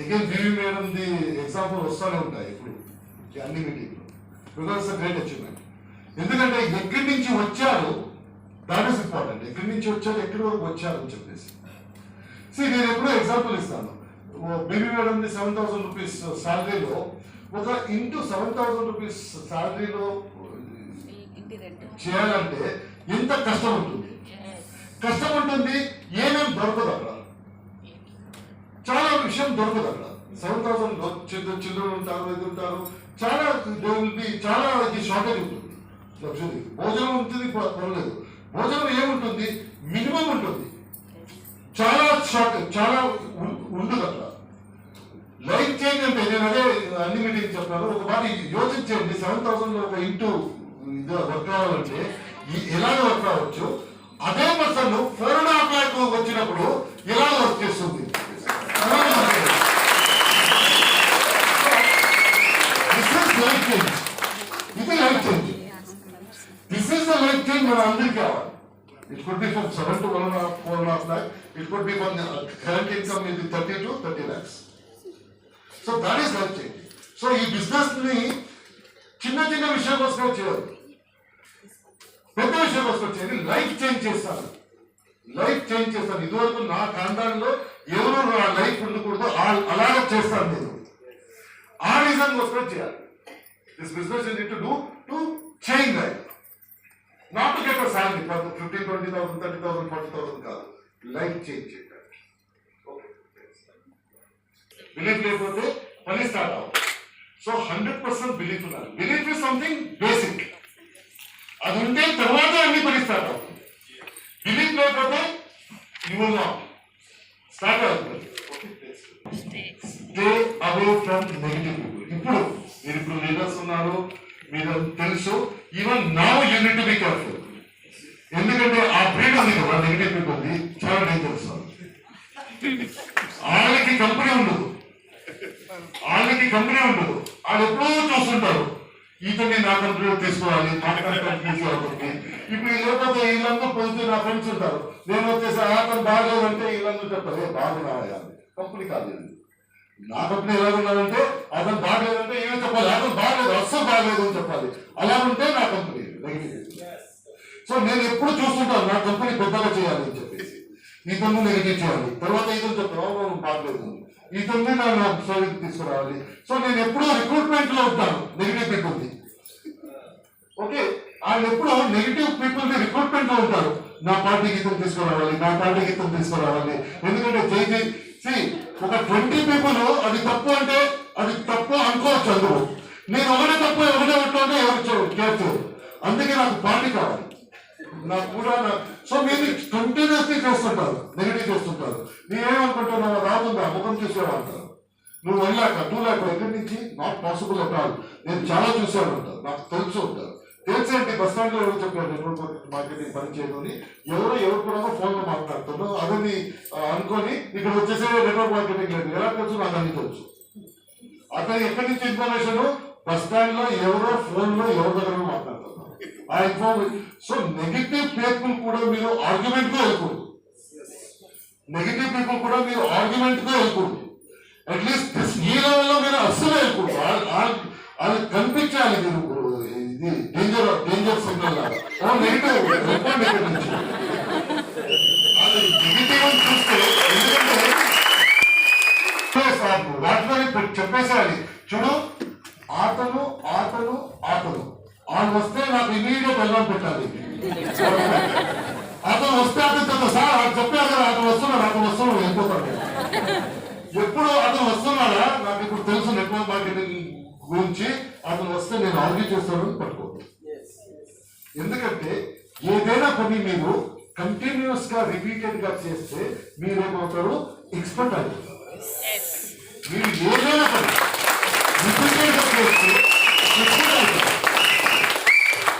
Again వివి మేడంది example వస్తూనే ఉంటాయి ఇప్పుడు అన్ని మీటింగ్లో బికాస్ గ్రేట్ అచీవ్మెంట్ ఎందుకంటే ఎక్కడి నుంచి వచ్చారు దాట్ ఈస్ ఇంపార్టెంట్ ఎక్కడి నుంచి వచ్చారు ఎక్కడి వరకు వచ్చారు అని చెప్పేసి. సి నేను ఎప్పుడో ఎగ్జాంపుల్ ఇస్తాను. బేబీ మేడంది సెవెన్ థౌసండ్ రూపీస్ శాలరీలో ఒక ఇంటూ సెవెన్ థౌసండ్ రూపీస్ శాలరీలో చేయాలంటే ఎంత కష్టం ఉంటుంది? కష్టం ఉంటుంది ఏమేమి దొరకదు అక్కడ? చాలా విషయం దొరకదు అక్కడ. సెవెన్ థౌసండ్ చిల్డ్రన్ చిల్డ్రన్ ఉంటారు ఇది ఉంటారు. చాలా there will be చాలా వాళ్ళకి షార్టేజ్ ఉంటుంది. లగ్జరీ భోజనం ఉంటుంది పర్లేదు భోజనం ఏముంటుంది? మినిమం ఉంటుంది. చాలా షార్ట్ చాలా ఉండదు అక్కడ. లైఫ్ చేంజ్ అంటే నేను అదే అన్ని మీటింగ్ చెప్తాను. ఒక మాట యోచించండి. సెవెన్ థౌసండ్ ఒక ఇంటూ ఇది వర్క్ అవ్వాలంటే ఎలాగ వర్క్ అవ్వచ్చు అదే person four and half lakh వచ్చినప్పుడు ఎలా వర్క్ చేస్తుంది దిస్ ఇస్ లైఫ్ చేంజ్ ఇది life change this is the life change మన అందరికీ కావాలి it could be from seven to one four and half lakh it could be from current income ఇది thirty to thirty lakhs so that is life change so ఈ బిజినెస్ని చిన్న చిన్న విషయం కోసం చేయదు పెద్ద విషయం కోసం వచ్చేది లైఫ్ చేంజ్ చేస్తాను. లైఫ్ చేంజ్ చేస్తాను. ఇదివరకు నా కాండాల్లో ఎవరు నా లైఫ్ ఉండకూడదు అలాగే చేస్తాను నేను. ఆ రీజన్ కోసం చేయాలి. This business to do to change life not get a salary fifteen twenty thousand thirty thousand forty thousand కాదు. లైఫ్ చేంజ్ చేయడానికి బిలీఫ్ లేకపోతే పని స్టార్ట్ అవ్వదు. సో హండ్రెడ్ పర్సెంట్ బిలీఫ్ ఉండాలి. బిలీఫ్ ఇస్ సంథింగ్ బేసిక్ అది ఉంటే తర్వాత అన్ని పని స్టార్ట్ అవుతుంది. బిలీఫ్ లేకపోతే యూ విల్ నాట్ స్టార్ట్ అవుతుంది. స్టే అవే ఫ్రమ్ నెగిటివ్ ఇప్పుడు మీరు ఇప్పుడు లీడర్స్ ఉన్నారు. మీరు తెలుసు even now unit be careful ఎందుకంటే ఆ బ్రీడ్ ఉంది కదా నెగిటివ్ పీపుల్ చాలా డేంజరస్ వాళ్ళకి కంపెనీ ఉండదు. వాళ్ళకి కంపెనీ ఉండదు. వాళ్ళు ఎప్పుడూ చూస్తుంటారు ఇతన్ని నా కంపెనీలో తీసుకోవాలి నా కంపెనీ తీసుకోవాలి ఇప్పుడు ఈ లేకపోతే వీళ్ళందరూ పోతే నా ఫ్రెండ్స్ ఉంటారు. నేను వచ్చేసి అతను బాగలేదంటే వీళ్ళందరూ చెప్పాలి ఏ బాగున్నాయా కంపెనీ కాదు నా కంపెనీ ఎలా ఉన్నారంటే అతను బాగలేదంటే ఏమో చెప్పాలి. అతను అస్సలు బాగలేదు అని చెప్పాలి. అలా ఉంటే నా కంపెనీ నెగిటివ్ సో నేను ఎప్పుడు చూస్తుంటాను నా కంపెనీ పెద్దగా చేయాలి అని చెప్పేసి. ఇతను నెగిటివ్ చేయాలి. తర్వాత ఇతను చెప్తాను బాగలేదు ఇతన్ని నా నా సర్వీస్ తీసుకురావాలి. సో నేను ఎప్పుడూ రిక్రూట్మెంట్లో ఉంటాను. నెగిటివ్ పీపుల్ ఓకే వాళ్ళు ఎప్పుడు నెగిటివ్ పీపుల్ని రిక్రూట్మెంట్లో ఉంటారు. నా పార్టీ గీతం తీసుకురావాలి నా పార్టీ గీతం తీసుకురావాలి. ఎందుకంటే జై జై ఒక ట్వంటీ పీపుల్ అది తప్పు అంటే అది తప్పు అనుకోవచ్చు అందులో. నేను ఒకటే తప్పు ఒకటే ఒట్టు ఎవరు కేర్ అందుకే నాకు పార్టీ కావాలి. నాకు కూడా సో మీరు కంటిన్యూస్లీ చేస్తుంటారు. నెగిటివ్ చేస్తుంటారు. నేనేమనుకుంటున్నావు రాకుండా ముఖం అంటారు. నువ్వు వెళ్ళాక టూ ల్యాక్ ఎక్కడి నుంచి? నాట్ పాసిబుల్ అంటారు నేను చాలా చూసాను అంటారు. నాకు తెలుసు ఉంటారు తెలిసి అంటే బస్ స్టాండ్లో ఎవరు చెప్పారు? నెట్వర్క్ మార్కెటింగ్ పని చేయమని? ఎవరో ఎవరు కూడా ఫోన్లో మాట్లాడుతున్నారు. అదని అనుకొని ఇక్కడ వచ్చేసే నెట్వర్క్ మార్కెటింగ్ లేదు. ఎలా తెలుసు? నాకు అన్ని తెలుసు. అతను ఎక్కడి నుంచి ఇన్ఫర్మేషన్ బస్ స్టాండ్లో ఎవరో ఫోన్లో ఎవరు దగ్గర మాట్లాడుతున్నారు ఆ సో నెగిటివ్ పీపుల్ కూడా మీరు ఆర్గ్యుమెంట్గా వెళ్ళకూడదు. నెగిటివ్ పీపుల్ కూడా మీరు ఆర్గ్యుమెంట్గా వెళ్ళకూడదు అట్లీస్ట్ దిస్ ఈ లెవెల్లో మీరు అస్సలు వెళ్ళకూడదు. అది కనిపించాలి మీరు ఇది డేంజర్ డేంజర్ సిగ్నల్ నెగిటివ్ అది నెగిటివ్ అని చూస్తే ఎందుకంటే వాటిలో చెప్పేసేయాలి చూడు ఆటలు ఆటలు ఆటలు. వాళ్ళు వస్తే నాకు ఇమీడియట్ వెళ్ళం పెట్టాలి. అతను వస్తే అతను చెప్తా సార్ అది చెప్పారు కదా అతను వస్తున్నాడు అతను వస్తున్నాడు వెళ్ళిపోతాడు ఎప్పుడు అతను వస్తున్నాడా నాకు ఇప్పుడు తెలుసు నెట్వర్క్ మార్కెటింగ్ గురించి. అతను వస్తే నేను ఆర్గ్యూ చేస్తాను పట్టుకోండి ఎందుకంటే ఏదైనా పని మీరు కంటిన్యూస్గా రిపీటెడ్గా చేస్తే మీరేమవుతారు? ఎక్స్పర్ట్ అవుతారు మీరు ఏదైనా పని రిపీటెడ్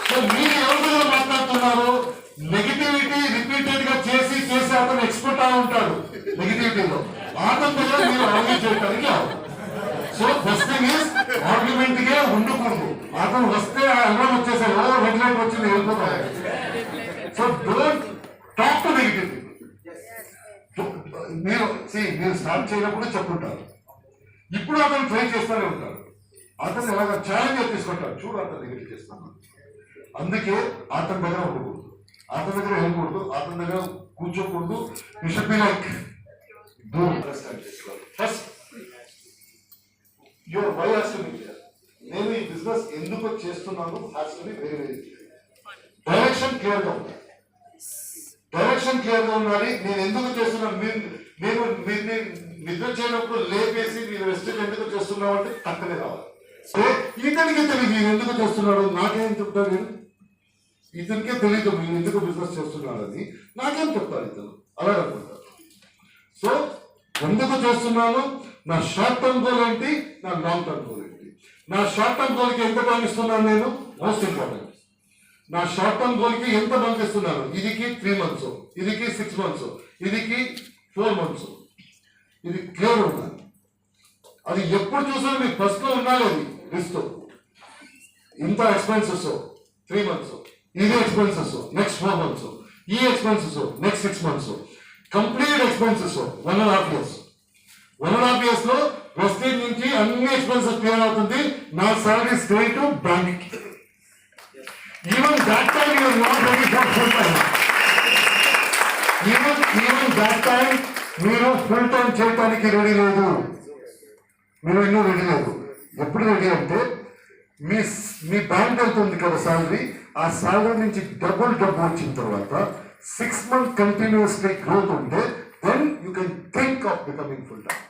సో మీరు ఎవరితో మాట్లాడుతున్నారు? నెగిటివిటీ రిపీటెడ్గా చేసి చేసి అతను ఎక్స్పర్ట్ అయి ఉంటాడు నెగిటివిటీలో అతని మీరు ఆర్గ్యూ చేయడానికి సో ఫస్ట్ థింగ్ ఇస్ ఆర్గ్యుమెంట్గా ఉండకూడదు. అతను వస్తే ఆ అల్లం వచ్చేసాడు ఓ రెడ్ లైట్ వచ్చింది వెళ్ళిపోతాడు. So don't talk to negative మీరు మీరు స్టార్ట్ చేయనప్పుడు చెప్పుంటారు. ఇప్పుడు అతను ట్రై చేస్తూనే ఉంటారు అతను ఎలాగ ఛాలెంజ్ తీసుకుంటాడు చూడు అతను దగ్గర చేస్తాను అందుకే అతని దగ్గర ఉండకూడదు. అతని దగ్గర వెళ్ళకూడదు అతని దగ్గర కూర్చోకూడదు. You should be like do understand చేసుకోవాలి first your why has to నేను ఈ బిజినెస్ ఎందుకు చేస్తున్నాను? Has to be very very direction క్లియర్గా ఉండాలి డైరెక్షన్ క్లియర్గా ఉండాలి. నేను ఎందుకు చేస్తున్నాను? మీరు నేను మీరు నిద్ర చేయనప్పుడు లేపేసి మీరు రెస్ట్ ఎందుకు చేస్తున్నావు అంటే టక్కనే రావాలి సో ఇతనికే తెలియదు నేను ఎందుకు చేస్తున్నాడు నాకేం చెప్తాడు నేను ఇతనికే తెలియదు నేను ఎందుకు బిజినెస్ చేస్తున్నాడు అని. నాకేం చెప్తాడు ఇతను? అలా సో ఎందుకు చేస్తున్నాను? నా షార్ట్ టర్మ్ గోల్ ఏంటి? నా లాంగ్ టర్మ్ గోల్ ఏంటి? నా షార్ట్ టర్మ్ గోల్కి ఎంత టైం ఇస్తున్నాను నేను? మోస్ట్ ఇంపార్టెంట్ నా షార్ట్ టర్మ్ గోల్కి ఎంత బంక్ ఇస్తున్నాను? ఇదికి త్రీ మంత్స్ ఇదికి సిక్స్ మంత్స్ ఇదికి ఫోర్ మంత్స్ ఇది క్లియర్ ఉండాలి. అది ఎప్పుడు చూసినా మీ ఫస్ట్లో ఉండాలి అది. లిస్ట్ ఇంత ఎక్స్పెన్సెస్ త్రీ మంత్స్ ఇది ఎక్స్పెన్సెస్ నెక్స్ట్ ఫోర్ మంత్స్ ఈ expenses next six months complete expenses one and half years one and half years లో వెస్టేజ్ నుంచి అన్ని ఎక్స్పెన్సెస్ క్లియర్ అవుతుంది నా salary straight to bank even that time you are not ready for full time even even that time మీరు full time చేయడానికి ready లేదు మీరు ಇನ್ನೂ రెడీ లేదు ఎప్పుడు రెడీ అంటే మీ మీ బ్యాంక్ అవుతుంది కదా శాలరీ ఆ శాలరీ నుంచి డబుల్ డబ్బు వచ్చిన తర్వాత సిక్స్ మంత్ కంటిన్యూస్లీ గ్రోత్ ఉంటే then you can think of becoming full time